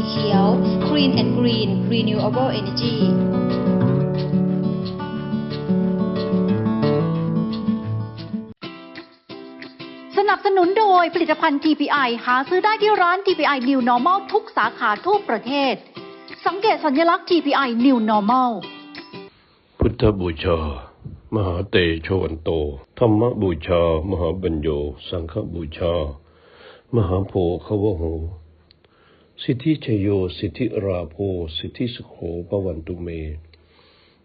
สีเขียว Green and Green Renewable Energy สนับสนุนโดยผลิตภัณฑ์ TPI หาซื้อได้ที่ร้าน TPI New Normal ทุกสาขาทั่วประเทศ สังเกตสัญลักษณ์ TPI New Normal พุทธบูชามหาเตโชวันโต ธรรมบูชา มหาบัญโย สังฆบูชา มหาโพคาวโห สิทธิชโย สิทธิราโพสิทธิสุโขปวันตุเม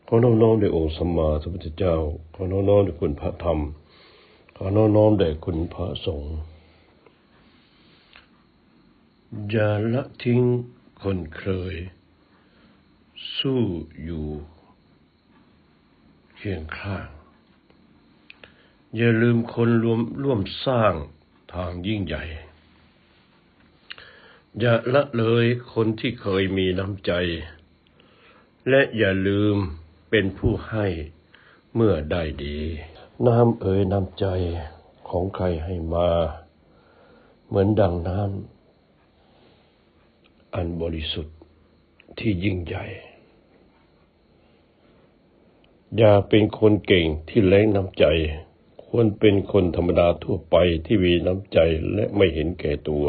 ขอน้อมน้อมแด่องค์สัมมาสัมพุทธเจ้า ขอน้อมน้อมแด่คุณพระธรรม ขอน้อมน้อมแด่คุณพระสงฆ์อย่าละทิ้งคนเคย สู้อยู่เคียงข้าง อย่าลืมคนรวมร่วมสร้างทางยิ่งใหญ่ อย่าละเลยคนที่เคยมีน้ำใจ และอย่าลืมเป็นผู้ให้เมื่อได้ดี น้ำเอ่ยน้ำใจของใครให้มา เหมือนดังน้ำอันบริสุทธิ์ที่ยิ่งใหญ่ อย่าเป็นคนเก่งที่แรงน้ำใจ ควรเป็นคนธรรมดาทั่วไปที่มีน้ำใจและไม่เห็นแก่ตัว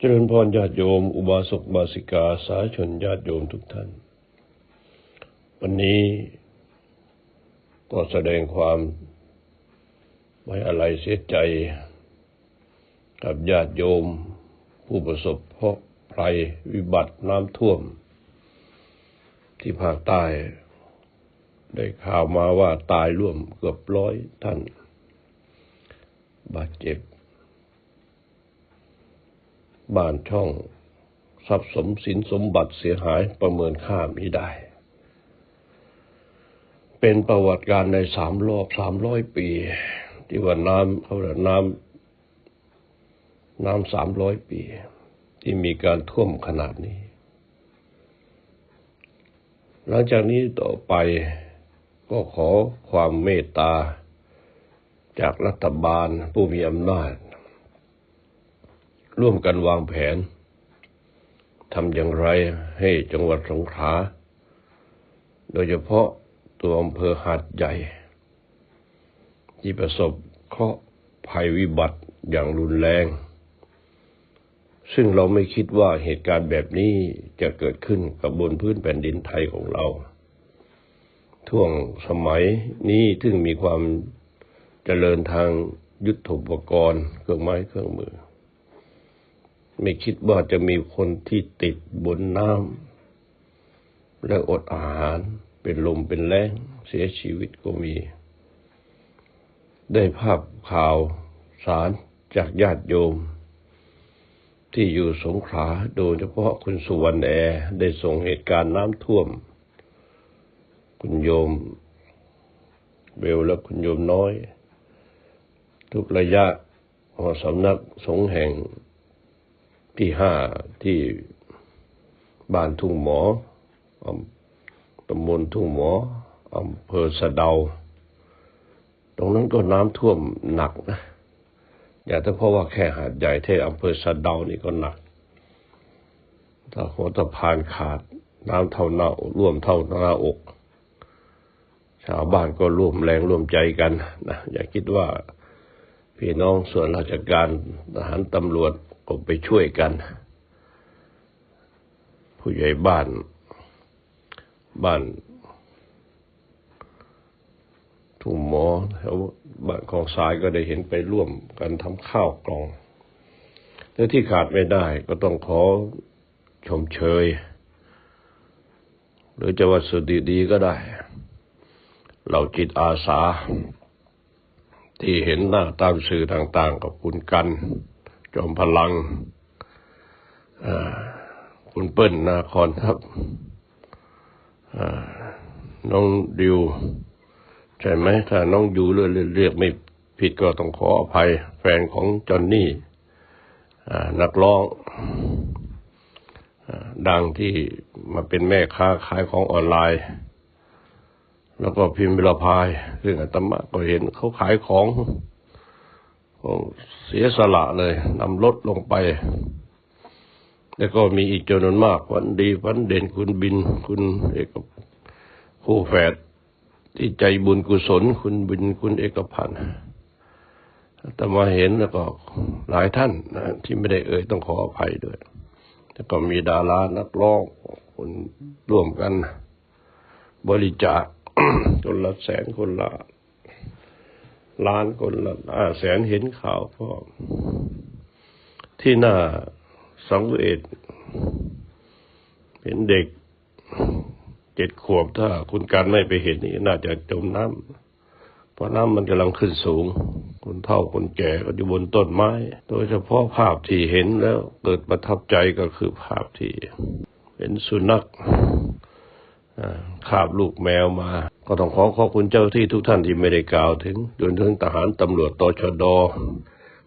เจริญพรญาติโยม อุบาสกบาสิกาสาชนญาติโยมทุกท่าน วันนี้ก็แสดงความไว้อะไรเสียใจ กับญาติโยม ผู้ประสบเพราะภัยวิบัติน้ำท่วม ที่ภาคใต้ ได้ข่าวมาว่าตายร่วมเกือบร้อยท่าน บาดเจ็บ บ้านช่อง ทรัพย์สมสินสมบัติเสียหายประเมินค่าม่ได้ เป็นประวัติการในสามรอบสามร้อยปี ที่ว่าน้ำเขาเรียกน้ำน้ำสามร้อยปี ที่มีการท่วมขนาดนี้ หลังจากนี้ต่อไปก็ขอความเมตตา จากรัฐบาลผู้มีอำนาจ ร่วมกันวางแผนทำอย่างไรให้จังหวัดสงขลาโดยเฉพาะตัวอำเภอหาดใหญ่ ที่ประสบเคราะห์ภัยวิบัติอย่างรุนแรง ซึ่งเราไม่คิดว่าเหตุการณ์แบบนี้จะเกิดขึ้นกับบนพื้นแผ่นดินไทยของเราท่วงสมัยนี้ถึงมีความเจริญทางยุทธปกรณ์ เครื่องไม้เครื่องมือ ไม่คิดว่าจะมีคนที่ติดบนน้ำและอดอาหารเป็นลมเป็นแรงเสียชีวิตก็มี ได้ภาพข่าวสารจากญาติโยม ที่อยู่สงขลาโดยเฉพาะคุณสุวรรณแอร์ได้ส่งเหตุการณ์น้ำท่วม คุณโยมเบลและคุณโยมน้อย ทุกระยะหอสำนักสงแห่ง ที่ห้าที่บ้านทุ่งหมอตำบลทุ่งหมออำเภอสะเดา ตรงนั้นก็น้ำท่วมหนักนะ อย่าแต่เพราะว่าแค่หาดใหญ่เท่อำเภอสะเดานี่ก็หนักถ้าหัวตะพานขาดน้ำเท่าหน้าร่วมเท่าหน้าอก ชาวบ้านก็ร่วมแรงร่วมใจกันนะอย่าคิดว่าพี่น้องส่วนราชการทหารตำรวจ ก็ไปช่วยกัน ผู้ใหญ่บ้าน บ้านทุ่งหมอแถวบ้านของสายก็ได้เห็นไปร่วมกันทำข้าวกล่องและที่ขาดไม่ได้ก็ต้องขอชมเชย หรือจะว่าสุดดีก็ได้ เราจิตอาสา ที่เห็นหน้าตามสื่อต่าง ๆ กับคุณกัน จอมพลังคุณเปิ้ลนาคอนทัพน้องดิว ใช่ไหมถ้าน้องยูเรียเรียกไม่ผิดก็ต้องขออภัย แฟนของจอนนี่นักร้องดังที่มาเป็นแม่ค้าขายของออนไลน์ แล้วก็พิมพ์วิลพาย ซึ่งอาตมาก็เห็นเขาขายของ เสียสละเลยนำรถลงไป แล้วก็มีอีกจำนวนมากวันดีวันเด่นคุณบินคุณเอกคู่แฝดที่ใจบุญกุศล คุณบินคุณเอกพันธ์แต่มาเห็นแล้วก็หลายท่านนะที่ไม่ได้เอ่ยต้องขออภัยด้วย แล้วก็มีดารานักร้องคนร่วมกัน บริจาคคนละแสนคนละ ล้านคนละห้าแสนเห็นข่าวก็ที่หน้าสังเวชเห็นเด็กเจ็ดขวบถ้าคุณการไม่ไปเห็นนี่น่าจะจมน้ำเพราะน้ำมันกำลังขึ้นสูง คนเฒ่าคนแก่ก็อยู่บนต้นไม้ โดยเฉพาะภาพที่เห็นแล้วเกิดประทับใจก็คือภาพที่เห็นสุนัขคาบลูกแมวมา ก็ต้องขอขอบคุณเจ้าที่ทุกท่านที่ไม่ได้กล่าวถึงจนถึงทหารตำรวจตชด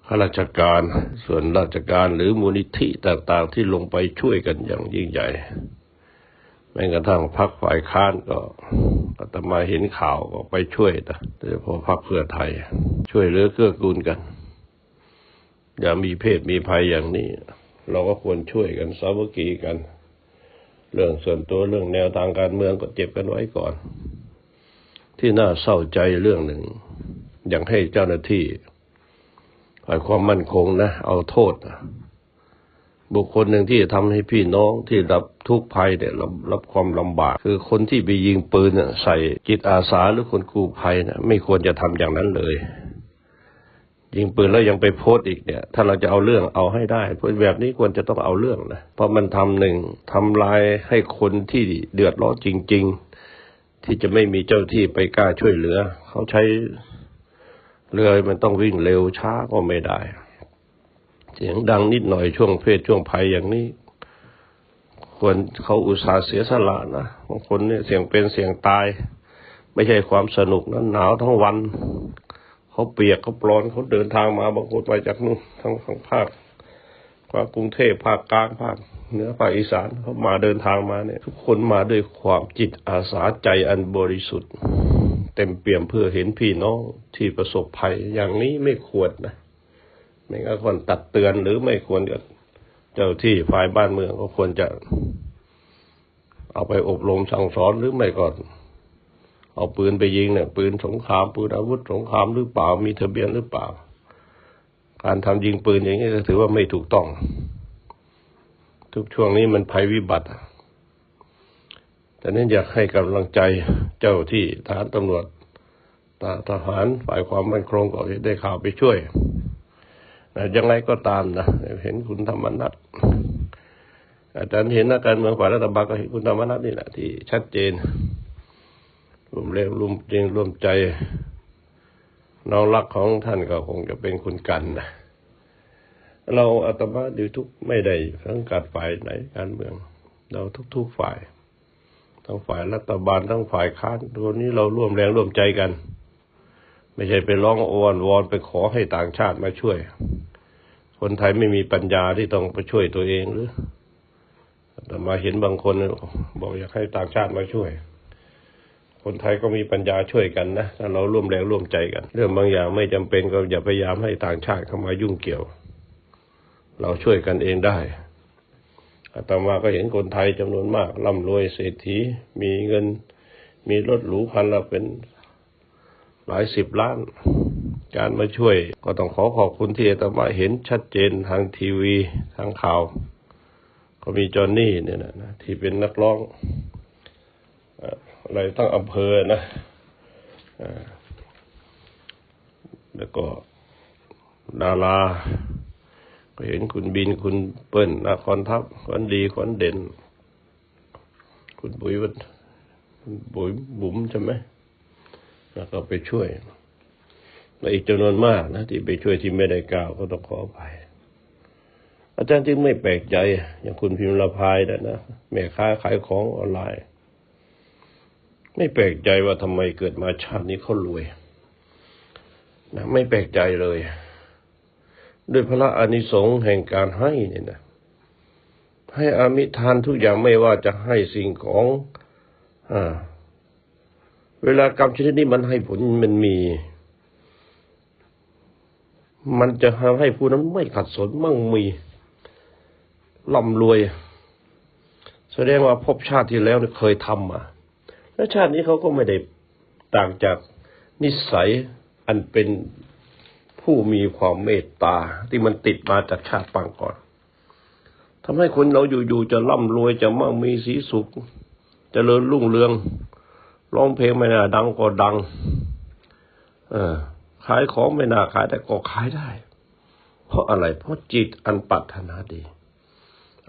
ข้าราชการส่วนราชการหรือมูลนิธิต่างๆ ที่ลงไปช่วยกันอย่างยิ่งใหญ่แม้กระทั่งพักฝ่ายค้านก็อาตมาเห็นข่าวก็ไปช่วยนะโดยเฉพาะพักเพื่อไทย ช่วยเหลือเกื้อกูลกัน อย่ามีเพศมีภัยอย่างนี้ เราก็ควรช่วยกันสามัคคีกัน เรื่องส่วนตัวเรื่องแนวทางการเมืองก็เจ็บกันไว้ก่อน ที่น่าเศร้าใจเรื่องหนึ่ง อย่างให้เจ้าหน้าที่ฝ่ายความมั่นคงนะ เอาโทษนะบุคคลหนึ่งที่ทำให้พี่น้องที่รับทุกข์ภัยเนี่ยรับรับความลำบาก คือคนที่ไปยิงปืนใส่จิตอาสาหรือคนกู้ภัยนะไม่ควรจะทำอย่างนั้นเลย ยิงปืนแล้วยังไปโพสต์อีกเนี่ย ถ้าเราจะเอาเรื่องเอาให้ได้พราะแบบนี้ควรจะต้องเอาเรื่องนะเพราะมันทำหนึ่งทำลายให้คนที่เดือดร้อนจริง ๆ ที่จะไม่มีเจ้าที่ไปกล้าช่วยเหลือ เขาใช้เรือมันต้องวิ่งเร็วช้าก็ไม่ได้ เสียงดังนิดหน่อยช่วงเพศช่วงภัยอย่างนี้ควรเขาอุตส่าห์เสียสละนะบางคนเนี่ยเสียงเป็นเสียงตาย ไม่ใช่ความสนุกนะหนาวทั้งวัน เขาเปียกเขาปลอนเขาเดินทางมาบางคนไปจากนู่นทั้งทั้งภาค ภาคกรุงเทพภาคกลางภาคเหนือภาคอีสานเขามาเดินทางมาเนี่ยทุกคนมาด้วยความจิตอาสาใจอันบริสุทธิ์ เต็มเปี่ยมเพื่อเห็นพี่น้องที่ประสบภัยอย่างนี้ไม่ควรนะไม่งั้นควรตักเตือนหรือไม่ควรกับเจ้าที่ฝ่ายบ้านเมืองก็ควรจะ เอาไปอบรมสั่งสอนหรือไม่ก่อนเอาปืนไปยิงเนี่ย ปืนสงครามปืนอาวุธสงครามหรือเปล่ามีทะเบียนหรือเปล่า การทำยิงปืนอย่างนี้ถือว่าไม่ถูกต้อง ทุกช่วงนี้มันภัยวิบัติแต่นั้นอยากให้กำลังใจเจ้าที่ทหารตำรวจทหารฝ่ายความมั่นคงก็ได้ข่าวไปช่วยนะยังไงก็ตามนะเห็นคุณธรรมนัฐอาจารย์เห็นนักการเมืองฝ่ายรัฐบาลก็เห็นคุณธรรมนัฐนี่แหละที่ชัดเจนรวมเร็วรวมจริงรวมใจ น้องรักของท่านก็คงจะเป็นคุณกันนะเราอาตมาดูทุกไม่ได้ทั้งการฝ่ายไหนการเมือง เราทุกๆฝ่าย ทั้งฝ่ายรัฐบาลทั้งฝ่ายค้านตัวนี้เราร่วมแรงร่วมใจกัน ไม่ใช่ไปร้องโอวนวอนไปขอให้ต่างชาติมาช่วย คนไทยไม่มีปัญญาที่ต้องไปช่วยตัวเองหรือแต่มาเห็นบางคนบอกอยากให้ต่างชาติมาช่วย คนไทยก็มีปัญญาช่วยกันนะถ้าเราร่วมแรงร่วมใจกัน เรื่องบางอย่างไม่จำเป็นก็อย่าพยายามให้ต่างชาติเข้ามายุ่งเกี่ยว เราช่วยกันเองได้อาตมาก็เห็นคนไทยจำนวนมากร่ำรวยเศรษฐีมีเงิน มีรถหรูคันละเป็นหลายสิบล้าน การมาช่วยก็ต้องขอขอบคุณที่อาตมาเห็นชัดเจนทางทีวีทางข่าว ก็มีจอห์นนี่เนี่ยนะนะที่เป็นนักร้อง เอ่ออะไรตั้งอำเภอนะอแล้วก็ดาราก็เห็นคุณบินคุณเปิ้ลนครทัพคนดีคนเด่น คุณปุ๋ยวัฒน์คุณปุ๋ยบุ๋มใช่ไหมแล้วก็ไปช่วยและอีกจำนวนมากนะ ที่ไปช่วยที่ไม่ได้กล่าวก็ต้องขออภัยอาจารย์จึงไม่แปลกใจ อย่างคุณพิมพ์ละพายนะนะแม่ค้าขายของออนไลน์ ไม่แปลกใจว่าทำไมเกิดมาชาตินี้เขารวยนะไม่แปลกใจเลย ด้วยพระอานิสงส์แห่งการให้เนี่ยนะให้อามิทานทุกอย่างไม่ว่าจะให้สิ่งของอ่าเวลากรรมชนิดนี้มันให้ผลมันมี มันจะทำให้ผู้นั้นไม่ขัดสนมั่งมีร่ำรวย แสดงว่าภพชาติที่แล้วเคยทำมา และชาตินี้เขาก็ไม่ได้ต่างจากนิสัยอันเป็นผู้มีความเมตตาที่มันติดมาจากชาติปางก่อนทำให้คนเราอยู่ๆจะร่ำรวยจะมั่งมีสีสุขจเจริญรุ่งเรืองร้องเพลงไม่น่าดังก็ดัง เออขายของไม่น่าขายแต่ก็ขายได้ เพราะอะไรเพราะจิตอันปรารถนาดี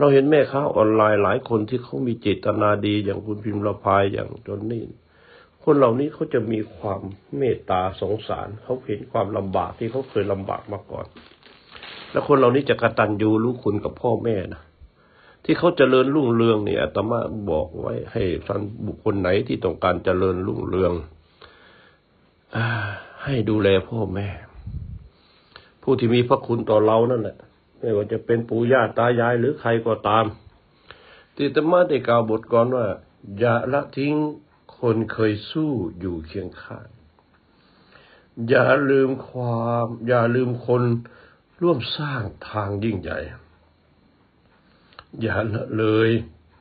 เราเห็นแม่ค้าออนไลน์หลายคนที่เขามีเจตนาดีอย่างคุณพิมพ์ละพายอย่างจนนี่คนเหล่านี้เขาจะมีความเมตตาสงสารเขาเห็นความลำบากที่เขาเคยลำบากมาก่อน แล้วคนเหล่านี้จะกระตันยูรู้คุณกับพ่อแม่นะที่เขาเจริญรุ่งเรืองเนี่ยอาตมาบอกไว้ให้ท่านบุคคลไหนที่ต้องการเจริญรุ่งเรืองอให้ดูแลพ่อแม่ ผู้ที่มีพระคุณต่อเรานั่นแหละ ไม่ว่าจะเป็นปู่ย่าตายายหรือใครก็ตาม ที่อาตมาได้กล่าวบทก่อนว่า อย่าละทิ้งคนเคยสู้อยู่เคียงข้าง อย่าลืมความ อย่าลืมคนร่วมสร้างทางยิ่งใหญ่ อย่าละเลย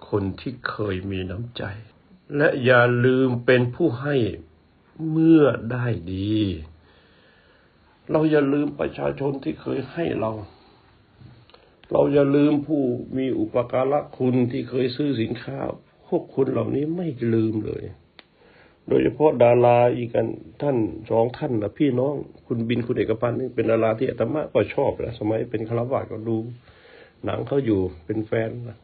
คนที่เคยมีน้ำใจ และอย่าลืมเป็นผู้ให้เมื่อได้ดี เราอย่าลืมประชาชนที่เคยให้เรา เราอย่าลืมผู้มีอุปการะคุณที่เคยซื้อสินค้า พวกคุณเหล่านี้ไม่ลืมเลย โดยเฉพาะดาราอีกกันท่านสองท่านนะพี่น้อง คุณบินคุณเอกพันธ์นี่เป็นดาราที่อาตมาก็ชอบนะสมัยเป็นคารวะก็ดู หนังเขาอยู่เป็นแฟนนะ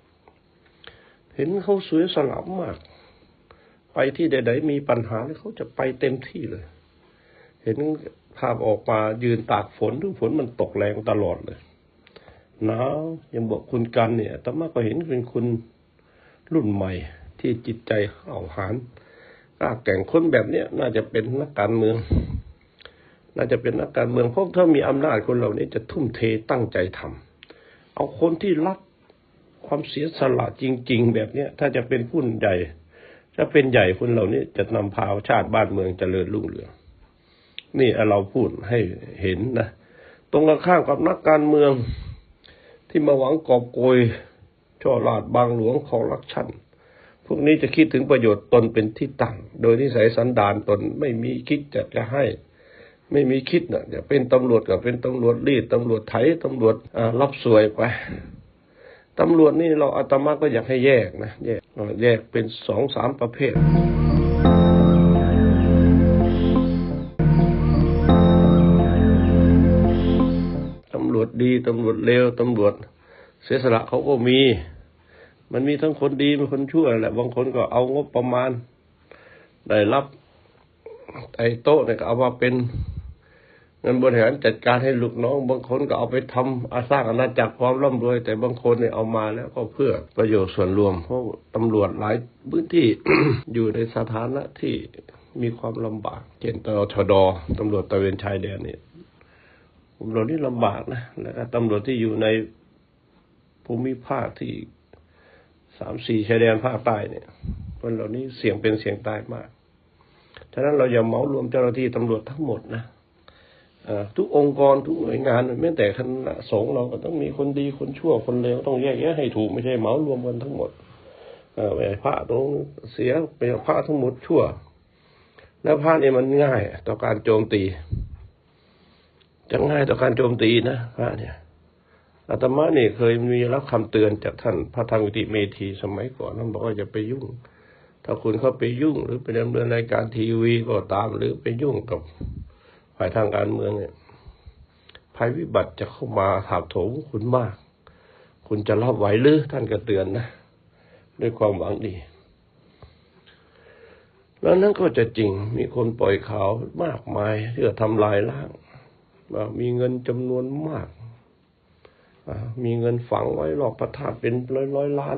เห็นเขาสวยสลับมาก ไปที่ใดๆมีปัญหาเขาจะไปเต็มที่เลย เห็นภาพออกมายืนตากฝนทุกฝนมันตกแรงตลอดเลย หนาวยังบอกคุณกันเนี่ยแต่มาก็เห็นเป็นคุณรุ่นใหม่ ที่จิตใจเอาหานกล้าแก่งคนแบบเนี้ยน่าจะเป็นนักการเมือง น่าจะเป็นนักการเมืองเพราะถ้ามีอำนาจคนเหล่านี้จะทุ่มเทตั้งใจทำเอาคนที่รักความเสียสละจริง ๆ แบบเนี้ยถ้าจะเป็นผู้ใหญ่ถ้าเป็นใหญ่คนเหล่านี้จะนำพาชาติบ้านเมืองเจริญรุ่งเรือง นี่เราพูดให้เห็นนะตรงกันข้ามกับนักการเมือง ที่มาหวังกอบโกยช่อลาดบางหลวงของรักชันพวกนี้จะคิดถึงประโยชน์ตนเป็นที่ตั้ง โดยนิสัยสันดานตนไม่มีคิดจะจะให้ ไม่มีคิดนะจะเป็นตำรวจกับเป็นตำรวจรีดตำรวจไถตำรวจรับสวยไปตำรวจนี่เราอาตมาก็อยากให้แยกนะแยกแยกเป็นสองสามประเภท ดีตำรวจเลวตำรวจเสียสละเขาก็มี มันมีทั้งคนดีมีคนชั่วแหละ บางคนก็เอางบประมาณ ได้รับไอ้โต๊ะเนี่ยก็เอามาเป็นเงินบริหารจัดการให้ลูกน้อง บางคนก็เอาไปทำอาสร้างอาณาจักรความร่ำรวย แต่บางคนเนี่ยเอามาแล้วก็เพื่อประโยชน์ส่วนรวม เพราะตำรวจหลายพื้นที่อยู่ในสถานะที่มีความลำบากเช่นตชดตำรวจตระเวนชายแดนเนี่ย ตำรวจนี่ลำบากนะแล้วก็ตำรวจที่อยู่ในภูมิภาคที่สามสี่ชายแดนภาคใต้เนี่ยคนเหล่านี้เสี่ยงเป็นเสี่ยงตายมาก ฉะนั้นเราอย่าเหมารวมเจ้าหน้าที่ตำรวจทั้งหมดนะทุกองค์กรทุกหน่วยงานแม้แต่คณะสงฆ์เราก็ต้องมีคนดีคนชั่วคนเลวต้องแยกแยะให้ถูกไม่ใช่เหมารวมกันทั้งหมดเออพระตรงเสียเป็นพระทั้งหมดชั่ว แล้วพระนี่ยมันง่ายต่อการโจมตี จะง่ายต่อการโจมตีนะพระเนี่ยอาตมาเนี่ยเคยมีรับคำเตือนจากท่านพระธรรมวิติเมธีสมัยก่อนท่านบอกว่าอย่าไปยุ่ง ถ้าคุณเข้าไปยุ่ง หรือไปดำเนินรายการทีวีก็ตามหรือไปยุ่งกับฝ่ายทางการเมืองเนี่ยภัยวิบัติจะเข้ามาถาบโถมคุณมาก คุณจะรับไหวหรือท่านก็เตือนนะด้วยความหวังดี แล้วนั้นก็จะจริงมีคนปล่อยข่าวมากมายที่จะทำลายล้าง มีเงินจำนวนมาก มีเงินฝังไว้หลอกประทาตเป็นร้อยร้อยล้าน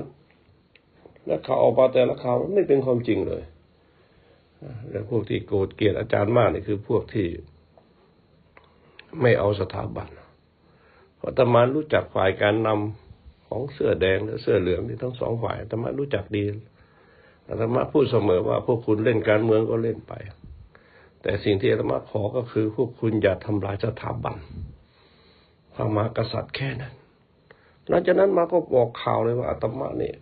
และข่าวออกมาแต่ละข่าวไม่เป็นความจริงเลย แล้วพวกที่โกรธเกลียดอาจารย์มากนี่คือพวกที่ไม่เอาสถาบันเพราะตมารู้จักฝ่ายการนำของเสื้อแดงและเสื้อเหลืองนี่ทั้งสองฝ่ายตมารู้จักดีอาตมาพูดเสมอว่าพวกคุณเล่นการเมืองก็เล่นไป แต่สิ่งที่อาตมาขอก็คือ พวกคุณอย่าทำลายสถาบันระมหากษัตริย์แค่นั้น หลังจากนั้นมาก็บอกข่าวเลยว่าอาตมาเนี่ย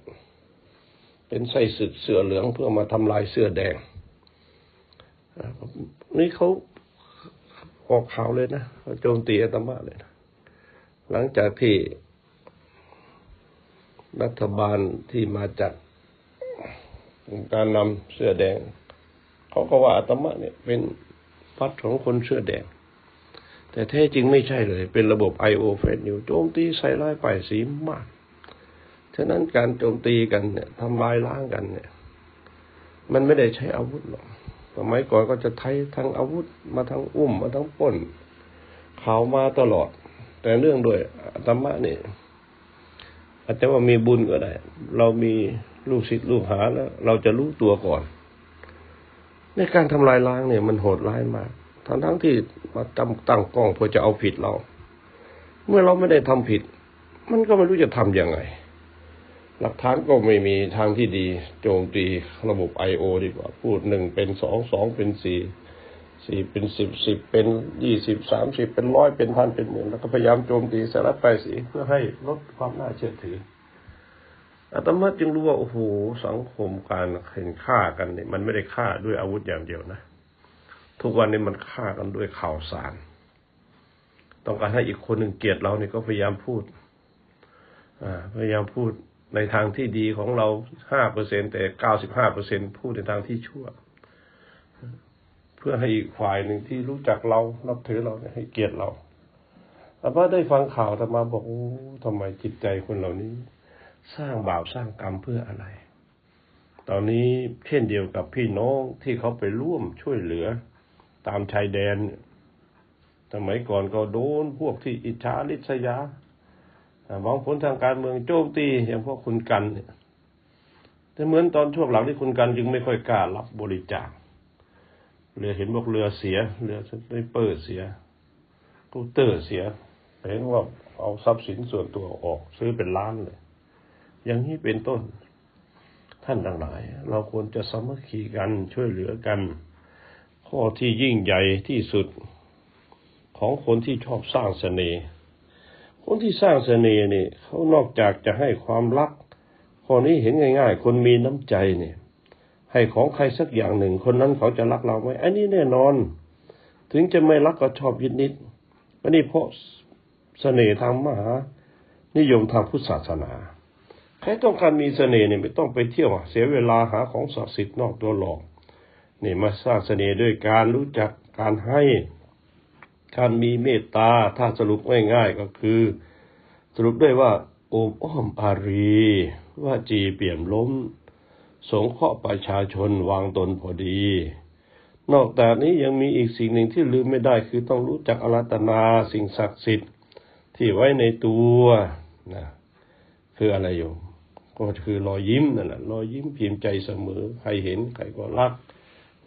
เป็นไส้ศึกเสือเหลืองเพื่อมาทำลายเสื้อแดงอ่านี่เขาออกข่าวเลยนะโจมตีอาตมาเลยนะหลังจากที่รัฐบาลที่มาจากการนำเสื้อแดง เขาก็ว่าอาตมาเนี่ยเป็นพัดของคนเสื้อแดง แต่แท้จริงไม่ใช่เลย เป็นระบบ I.O. เฟซนิวโจมตีใส่ร้ายป้ายสีมาก ฉะนั้นการโจมตีกันเนี่ยทำลายล้างกันเนี่ย มันไม่ได้ใช้อาวุธหรอกสมัยก่อนก็จะใช้ทั้งอาวุธมาทั้งอุ้มมาทั้งป้นข่าวมาตลอด แต่เรื่องด้วยอาตมะเนี่ยอาจจะว่ามีบุญก็ได้ เรามีลูกศิษย์ลูกหาแล้ว เราจะรู้ตัวก่อน ในการทำลายล้างเนี่ยมันโหดร้ายมากทั้งทั้งที่มาจำตั้งกล้องเพื่อจะเอาผิดเรา เมื่อเราไม่ได้ทำผิด มันก็ไม่รู้จะทํำยังไง หลักฐานก็ไม่มีทางที่ดี โจมตีระบบไอโอดีกว่า พูดหนึ่งเป็นสองสองเป็นสี่สี่เป็นสิบสิบเป็นยี่สิบสามสิบเป็นร้อยเป็นพันเป็นหมื่นแล้วก็พยายามโจมตีสารพัดไปสีเพื่อให้ลดความน่าเชื่อถือ อาตมาจึงรู้ว่าโอ้โหสังคมการเห็นฆ่ากันเนี่ยมันไม่ได้ฆ่าด้วยอาวุธอย่างเดียวนะทุกวันนี้มันฆ่ากันด้วยข่าวสาร ต้องการให้อีกคนหนึ่งเกลียดเราเนี่ยก็พยายามพูดอพยายามพูดในทางที่ดีของเราห้าเปอร์เซ็นแต่เก้าสิบห้าเปอร์เซ็นพูดในทางที่ชั่ว เพื่อให้อีกฝ่ายหนึ่งที่รู้จักเรานับถือเราเนี่ยให้เกียรติเราอาม่าได้ฟังข่าวแต่มาบอกโอ้ทำไมจิตใจคนเหล่านี้ สร้างบาปสร้างกรรมเพื่ออะไร ตอนนี้เช่นเดียวกับพี่น้องที่เขาไปร่วมช่วยเหลือ ตามชายแดนเนี่ยสมัยก่อนก็โดนพวกที่อิจฉาริษยาหวังผลทางการเมืองโจมตีอย่างพวกคุณกันเนี่ยแต่เหมือนตอนช่วงหลังที่คุณกันจึงไม่ค่อยกล้ารับบริจาคเรือเห็นบอกเรือเสีย เรือสไนเปอร์เสียกูเตอร์เสียเห็นว่าเอาทรัพย์สินส่วนตัวออก ซื้อเป็นล้านเลย อย่างนี้เป็นต้น ท่านทั้งหลาย เราควรจะสามัคคีกันช่วยเหลือกัน ข้อที่ยิ่งใหญ่ที่สุดของคนที่ชอบสร้างเสน่ห์คนที่สร้างเสน่ห์นี่เขานอกจากจะให้ความรักข้อนี้เห็นง่าย ๆ คนมีน้ำใจเนี่ย ให้ของใครสักอย่างหนึ่ง คนนั้นเขาจะรักเราไหมอันนี้แน่นอน ถึงจะไม่รักก็ชอบยิดนิดอันนี้เพราะเสน่ห์ทางมหา นิยมทางพุทธศาสนา ใครต้องการมีเสน่ห์เนี่ยไม่ต้องไปเที่ยวเสียเวลาหาของศักดิ์สิทธิ์นอกตัวหลอกนี่มาสร้างเสน่ห์ด้วยการรู้จักการให้การมีเมตตาถ้าสรุปง่ายๆก็คือ สรุปด้วยว่าโอมอ้อมอารีว่าจีเปี่ยมล้ม สงเคราะห์ประชาชนวางตนพอดี นอกจากนี้ยังมีอีกสิ่งหนึ่งที่ลืมไม่ได้คือต้องรู้จักอารัตนาสิ่งศักดิ์สิทธิ์ที่ไว้ในตัวนะคืออะไรโยม ก็คือรอยยิ้มนั่นแหละรอยยิ้มพิมพ์ใจเสมอ ใครเห็นใครก็รัก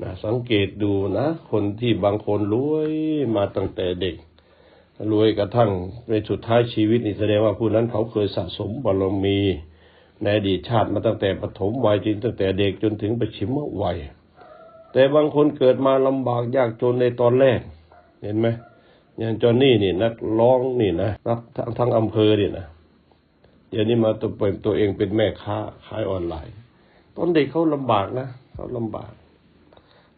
นะสังเกตดูนะ คนที่บางคนรวยมาตั้งแต่เด็กรวยกระทั่งในสุดท้ายชีวิตนี่แสดงว่าผู้นั้นเขาเคยสะสมบารมีในอดีตชาติมาตั้งแต่ปฐมวัยจนตั้งแต่เด็กจนถึงปัจฉิมวัย แต่บางคนเกิดมาลำบากยากจนในตอนแรก เห็นไหมอย่างจอนนี่นี่นักร้องนี่นะนักทั้งทั้งอำเภอนี่นะ เดี๋ยวนี้มาตัวเป็นตัวเองเป็นแม่ค้าขายออนไลน์ตอนเด็กเขาลำบากนะเขาลำบาก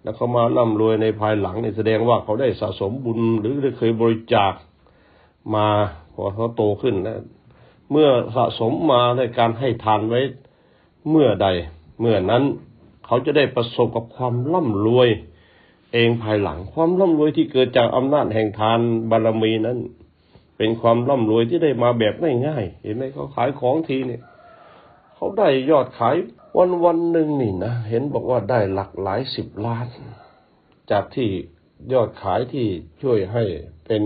แล้วเขามาร่ำรวยในภายหลังนี่แสดงว่าเขาได้สะสมบุญหรือได้เคยบริจาคมาพอเขาโตขึ้นนะเมื่อสะสมมาในการให้ทานไว้เมื่อใด เมื่อนั้นเขาจะได้ประสบกับความร่ำรวย เองภายหลังความร่ำรวยที่เกิดจากอำนาจแห่งทานบารมีนั้น เป็นความร่ำรวยที่ได้มาแบบง่ายๆเห็นไหมเขาขายของทีเนี่ยเขาได้ยอดขายวันวันหนึ่งนี่นะเห็นบอกว่าได้หลักหลายสิบล้าน จากที่ยอดขายที่ช่วยให้เป็น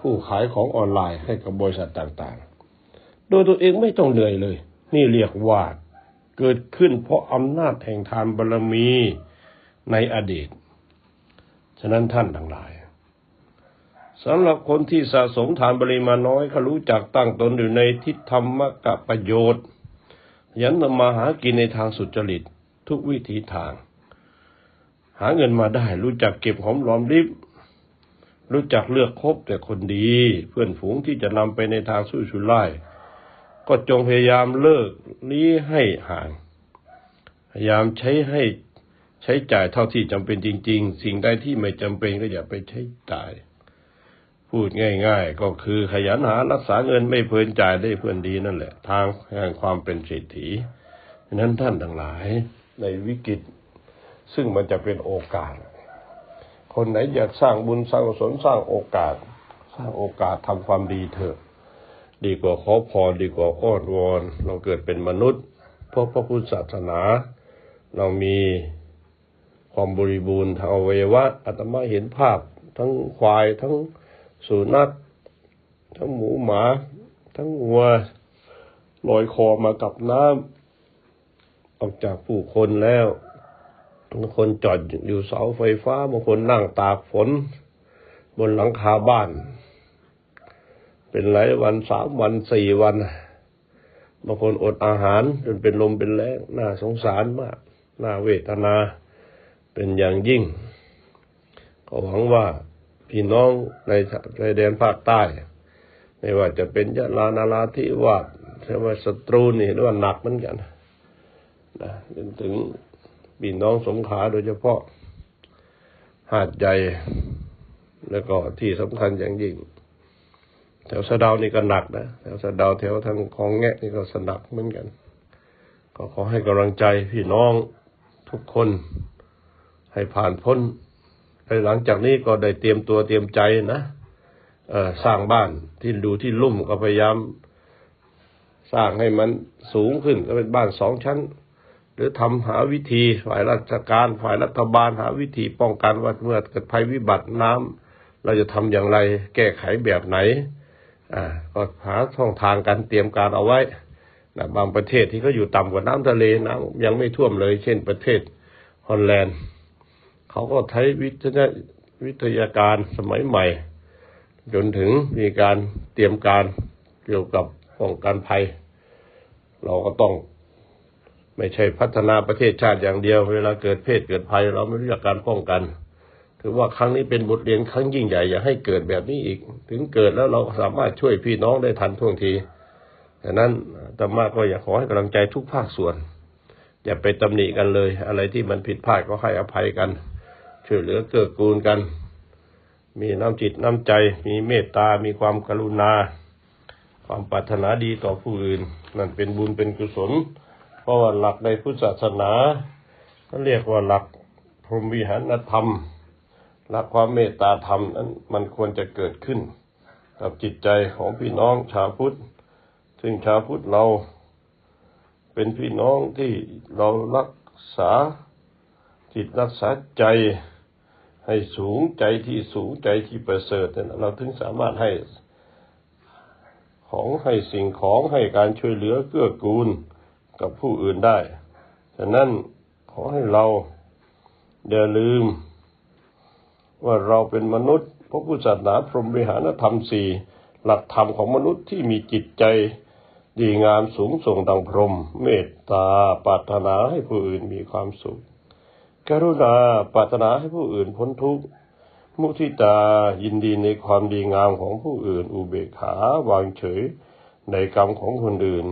ผู้ขายของออนไลน์ให้กับบริษัทต่างๆ โดยตัวเองไม่ต้องเหนื่อยเลย นี่เรียกว่าเกิดขึ้นเพราะอำนาจแห่งทานบารมีในอดีต ฉะนั้นท่านทั้งหลาย สำหรับคนที่สะสมทานบริมาณน้อยเขารู้จักตั้งตนอยู่ในทิศธรรมกะประโยชน์ ยันทำมาหากินในทางสุจริตทุกวิถีทาง หาเงินมาได้รู้จักเก็บหอมรอมริบ รู้จักเลือกคบแต่คนดี เพื่อนฝูงที่จะนำไปในทางสู้ชุนไล่ก็จงพยายามเลิกนี้ให้ห่าง พยายามใช้ให้ใช้จ่ายเท่าที่จำเป็นจริง ๆ สิ่งใดที่ไม่จำเป็นก็อย่าไปใช้จ่าย พูดง่าย ๆ ก็คือขยันหารักษาเงินไม่เพลินจ่ายได้เพื่อนดีนั่นแหละ ทางแห่งความเป็นเศรษฐีฉะนั้นท่านทั้งหลายในวิกฤต ซึ่งมันจะเป็นโอกาส คนไหนอยากสร้างบุญสร้างกุศลสร้างโอกาส สร้างโอกาสทำความดีเถอะ ดีกว่าขอพรดีกว่าอ้อนวอนเราเกิดเป็นมนุษย์เพราะพระพุทธศาสนา เรามีความบริบูรณ์ทางอวัยวะอาตมาเห็นภาพ ทั้งควายทั้ง สุนัขทั้งหมูหมา ทั้งวัวลอยคอมากับน้ำออกจากผู้คนแล้วบางคนจอดอยู่เสาไฟฟ้าบางคนนั่งตากฝน บนหลังคาบ้าน เป็นหลายวันสามวันสี่วันบางคนอดอาหารจนเป็นลมเป็นแรงน่าสงสารมากน่าเวทนาเป็นอย่างยิ่ง ก็หวังว่า พี่น้องในชายแดนภาคใต้ ไม่ว่าจะเป็นยะลานาราธิวาสใช่ว่าศัตรูนี่เห็นว่าหนักเหมือนกันนะจนถึงพี่น้องสงขาโดยเฉพาะหาดใหญ่แล้วก็ที่สำคัญอย่างยิ่ง แถวสะดานี่ก็หนักนะแถวสะดาแถวทางคลองแงะนี่ก็สนักเหมือนกัน ก็ขอให้กำลังใจพี่น้องทุกคนให้ผ่านพ้น หลังจากนี้ก็ได้เตรียมตัวเตรียมใจนะสร้างบ้านที่ดูที่ลุ่มก็พยายาม สร้างให้มันสูงขึ้นก็เป็นบ้านสองชั้น หรือทำหาวิธีฝ่ายราชการฝ่ายรัฐบาลหาวิธีป้องกันว่าเมื่อเกิดภัยวิบัติน้ำเราจะทำอย่างไร แก้ไขแบบไหนอ่าก็หาช่องทางการเตรียมการเอาไว้นะบางประเทศที่เขาอยู่ต่ำกว่าน้ำทะเลน้ำยังไม่ท่วมเลย เช่นประเทศฮอลแลนด์ เขาก็ใช้วิทยาวิทยาการสมัยใหม่ จนถึงมีการเตรียมการเกี่ยวกับป้องกันภัย เราก็ต้อง ไม่ใช่พัฒนาประเทศชาติอย่างเดียว เวลาเกิดเพศเกิดภัย เราไม่รู้จักการป้องกัน ถือว่าครั้งนี้เป็นบทเรียนครั้งยิ่งใหญ่อย่าให้เกิดแบบนี้อีก ถึงเกิดแล้วเราสามารถช่วยพี่น้องได้ทันท่วงทีดังนั้นธรรมะก็อยากขอให้กำลังใจทุกภาคส่วน อย่าไปตำหนิกันเลย อะไรที่มันผิดพลาดก็ให้อภัยกัน ช่วยเหลือเกื้อกูลกัน มีน้ำจิตน้ำใจ มีเมตตา มีความกรุณา ความปรารถนาดีต่อผู้อื่น นั่นเป็นบุญเป็นกุศล เพราะว่าหลักในพุทธศาสนาเขาเรียกว่าหลักพรหมวิหารธรรม หลักความเมตตาธรรมนั้นมันควรจะเกิดขึ้น กับจิตใจของพี่น้องชาวพุทธ ซึ่งชาวพุทธเรา เป็นพี่น้องที่เรารักษาจิตรักษาใจ ให้สูงใจที่สูงใจที่ประเสริฐเนี่ยเราถึงสามารถให้ของให้สิ่งของให้การช่วยเหลือเกื้อกูลกับผู้อื่นได้ฉะนั้นขอให้เราอย่าลืม ว่าเราเป็นมนุษย์พระพุทธศาสนาพรหมวิหารธรรมสี่หลักธรรมของมนุษย์ที่มีจิตใจดีงามสูงส่งดังพรหมเมตตาปรารถนาให้ผู้อื่นมีความสุข กรุณาปรารถนาให้ผู้อื่นพ้นทุกข์ มุทิตายินดีในความดีงามของผู้อื่น อุเบกขาวางเฉยในกรรมของคนอื่น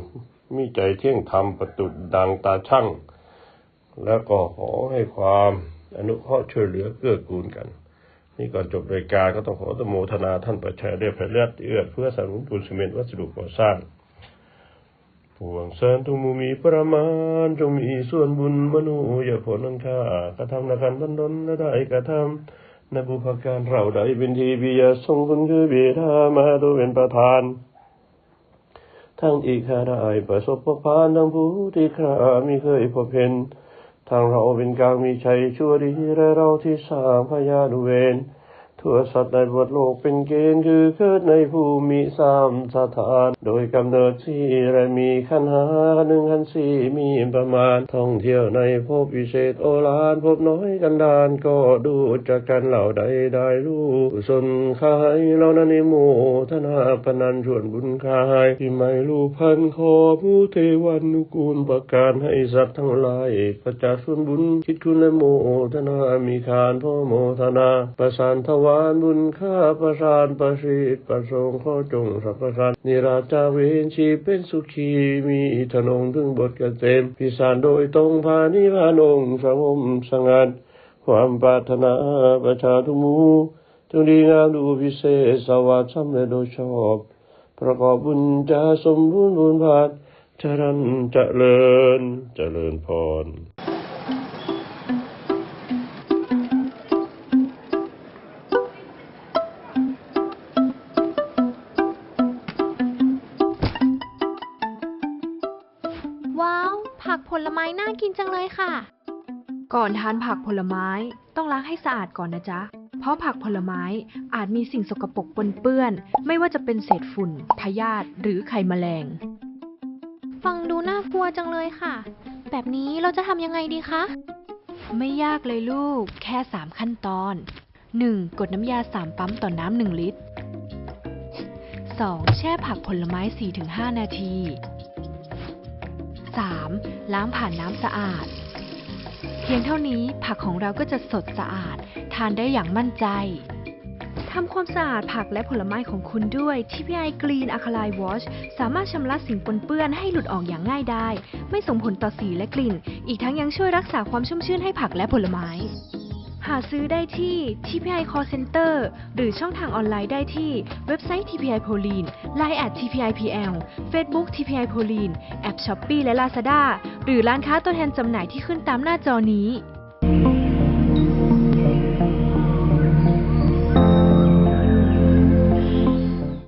มีใจเที่ยงธรรมประตุดดังตาช่างแล้วก็ขอให้ความอนุเคราะห์ช่วยเหลือเกื้อกูลกัน นี่ก่อนจบรายการก็ต้องขออนุโมทนาท่านประชาได้แผ่เลือดเอื้อเพื่อสนับสนุนปูนซีเมนต์วัสดุก่อสร้าง พวงแสนทุกมุมีประมาณ จงมีส่วนบุญมนุอย่าผลนังค่ากระทำนักันบันดลและได้กระทำในบุพการเราได้เป็นทีบิยาทรงคุณคือเบธามาตัวเป็นประธาน ทั้งอีกข้าได้ประสบพบผ่านทั้งผู้ที่ข้ามีเคยพบเห็นทางเราเป็นกลางมีชัยชั่วดีและเราที่สร้างพยานุเวน ทั่วสัตว์ในบทโลกเป็นเกณฑ์คือเกิดในภูมิสามสถาน โดยกำเนิดที่และมีขันหาหนึ่งขันสี่มีประมาณ ท่องเที่ยวในภพวิเศษโอฬารภพน้อยกันดานก็ดูจากกันเหล่าใดได้รู้สนขายเรานั้นในโมทนาพนันชวนบุญคายที่ไม่รู้พันขอผู้เทวันนุกูลประการให้สัตว์ทั้งหลายประจักษ์ส่วนบุญคิดคุณและโมทนามีคานพ่อโมทนาประสานทวารบุญข้าประสานประสิทธิ์ประสงค์ข้อจงสัพพสันนิราจาเวนชีเป็นสุขีมีธนงถึงบทกเกษมพิสารโดยตรงพานิพานองค์สงบสงัดความปรารถนาประชาทุกหมูจงดีงามดูพิเศษสวัสดิ์สำเร็จโดยชอบ ประกอบบุญจะสมบูรณ์บุญพาดจริญเจริญเจริญพร ก่อนทานผักผลไม้ต้องล้างให้สะอาดก่อนนะจ๊ะ เพราะผักผลไม้อาจมีสิ่งสกปรกปนเปื้อน ไม่ว่าจะเป็นเศษฝุ่น พยาธิหรือไข่แมลง ฟังดูน่ากลัวจังเลยค่ะ แบบนี้เราจะทำยังไงดีคะ ไม่ยากเลยลูก แค่ 3 ขั้นตอน 1. กดน้ำยา 3 ปั๊มต่อน้ำ1ลิตร 2. แช่ผักผลไม้ 4-5 นาที 3. ล้างผ่านน้ำสะอาด เพียงเท่านี้ผักของเราก็จะสดสะอาด ทานได้อย่างมั่นใจทำความสะอาดผักและผลไม้ของคุณด้วย TPI Green Alkaline Wash สามารถชำระสิ่งปนเปื้อนให้หลุดออกอย่างง่ายได้ ไม่ส่งผลต่อสีและกลิ่น อีกทั้งยังช่วยรักษาความชุ่มชื่นให้ผักและผลไม้ หาซื้อได้ที่ TPI Call Center หรือช่องทางออนไลน์ได้ที่เว็บไซต์ TPI Polin Line at TPI PL Facebook TPI Polin แอป Shopee และ Lazada หรือร้านค้าตัวแทนจำหน่ายที่ขึ้นตามหน้าจอนี้